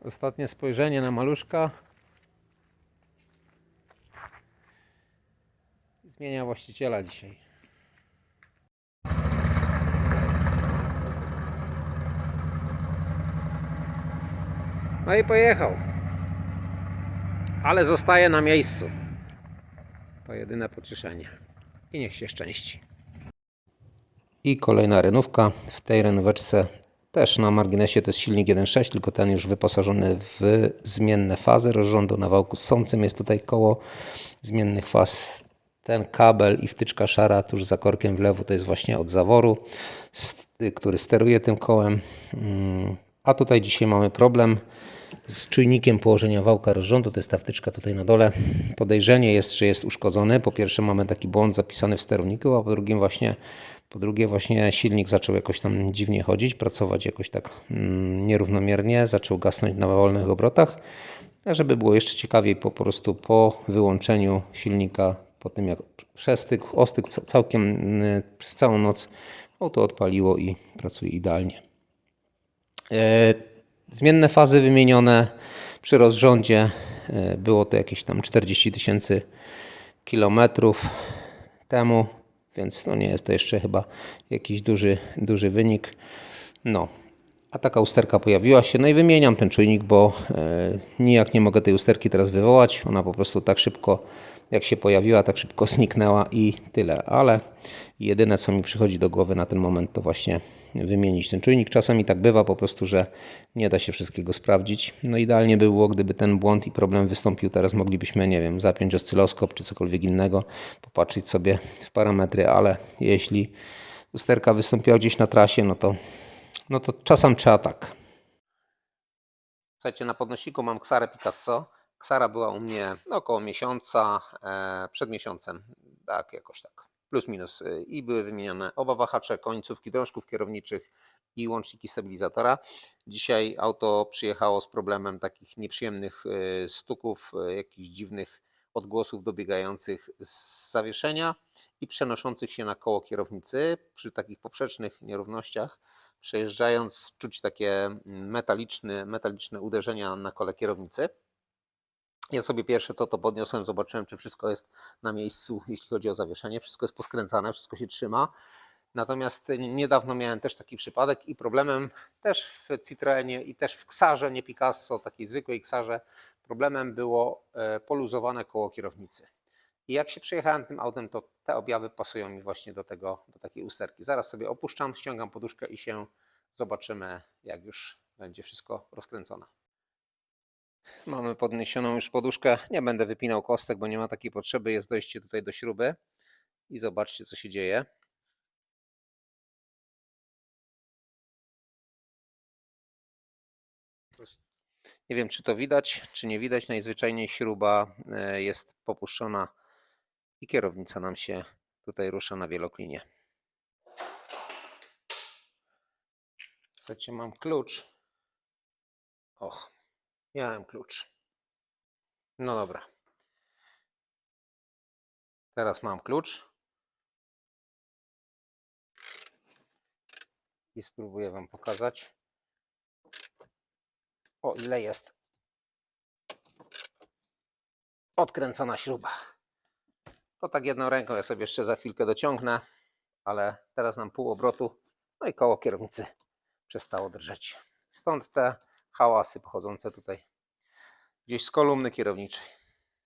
Ostatnie spojrzenie na maluszka. Zmienia właściciela dzisiaj. No i pojechał. Ale zostaje na miejscu. To jedyne pocieszenie. I niech się szczęści. I kolejna renówka. W tej renóweczce też na marginesie to jest silnik 1.6, tylko ten już wyposażony w zmienne fazy rozrządu na wałku ssącym. Jest tutaj koło zmiennych faz. Ten kabel i wtyczka szara tuż za korkiem w lewo to jest właśnie od zaworu, który steruje tym kołem. Mm, A tutaj dzisiaj mamy problem z czujnikiem położenia wałka rozrządu. To jest ta wtyczka tutaj na dole. Podejrzenie jest, że jest uszkodzony. Po pierwsze mamy taki błąd zapisany w sterowniku, a po drugie właśnie, po drugie właśnie silnik zaczął jakoś tam dziwnie chodzić, pracować jakoś tak mm, nierównomiernie, zaczął gasnąć na wolnych obrotach. A żeby było jeszcze ciekawiej, po prostu po wyłączeniu silnika, po tym jak przestygł, ostygł ca- całkiem mm, przez całą noc, auto odpaliło i pracuje idealnie. E, Zmienne fazy wymienione przy rozrządzie. e, Było to jakieś tam 40 tysięcy kilometrów temu, więc no nie jest to jeszcze chyba jakiś duży, duży wynik. No, a taka usterka pojawiła się. No i wymieniam ten czujnik, bo e, nijak nie mogę tej usterki teraz wywołać. Ona po prostu tak szybko, jak się pojawiła, tak szybko zniknęła i tyle. Ale jedyne, co mi przychodzi do głowy na ten moment, to właśnie wymienić ten czujnik. Czasami tak bywa po prostu, że nie da się wszystkiego sprawdzić. No idealnie by było, gdyby ten błąd i problem wystąpił teraz, moglibyśmy, nie wiem, zapiąć oscyloskop czy cokolwiek innego, popatrzeć sobie w parametry, ale jeśli usterka wystąpiła gdzieś na trasie, no to no to czasem trzeba tak. Słuchajcie, na podnosiku mam Ksarę Picasso. Ksara była u mnie no, około miesiąca, e, przed miesiącem, tak jakoś tak, plus minus. E, I były wymienione oba wahacze, końcówki drążków kierowniczych i łączniki stabilizatora. Dzisiaj auto przyjechało z problemem takich nieprzyjemnych e, stuków, jakichś dziwnych odgłosów dobiegających z zawieszenia i przenoszących się na koło kierownicy przy takich poprzecznych nierównościach przejeżdżając czuć takie metaliczne, metaliczne uderzenia na kole kierownicy. Ja sobie pierwsze co to podniosłem, zobaczyłem czy wszystko jest na miejscu, jeśli chodzi o zawieszenie, wszystko jest poskręcane, wszystko się trzyma. Natomiast niedawno miałem też taki przypadek i problemem też w Citroenie i też w Ksarze, nie Picasso, takiej zwykłej Ksarze, problemem było e, poluzowane koło kierownicy. I jak się przejechałem tym autem, to te objawy pasują mi właśnie do tego, do takiej usterki. Zaraz sobie opuszczam, ściągam poduszkę i się zobaczymy, jak już będzie wszystko rozkręcone. Mamy podniesioną już poduszkę. Nie będę wypinał kostek, bo nie ma takiej potrzeby. Jest dojście tutaj do śruby. I zobaczcie, co się dzieje. Nie wiem, czy to widać, czy nie widać. Najzwyczajniej śruba e, jest popuszczona i kierownica nam się tutaj rusza na wieloklinie. Słuchajcie, mam klucz. Och, miałem klucz. No dobra. Teraz mam klucz. I spróbuję Wam pokazać. O ile jest odkręcona śruba. To tak jedną ręką ja sobie jeszcze za chwilkę dociągnę, ale teraz nam pół obrotu, no i koło kierownicy przestało drżeć. Stąd te hałasy pochodzące tutaj gdzieś z kolumny kierowniczej.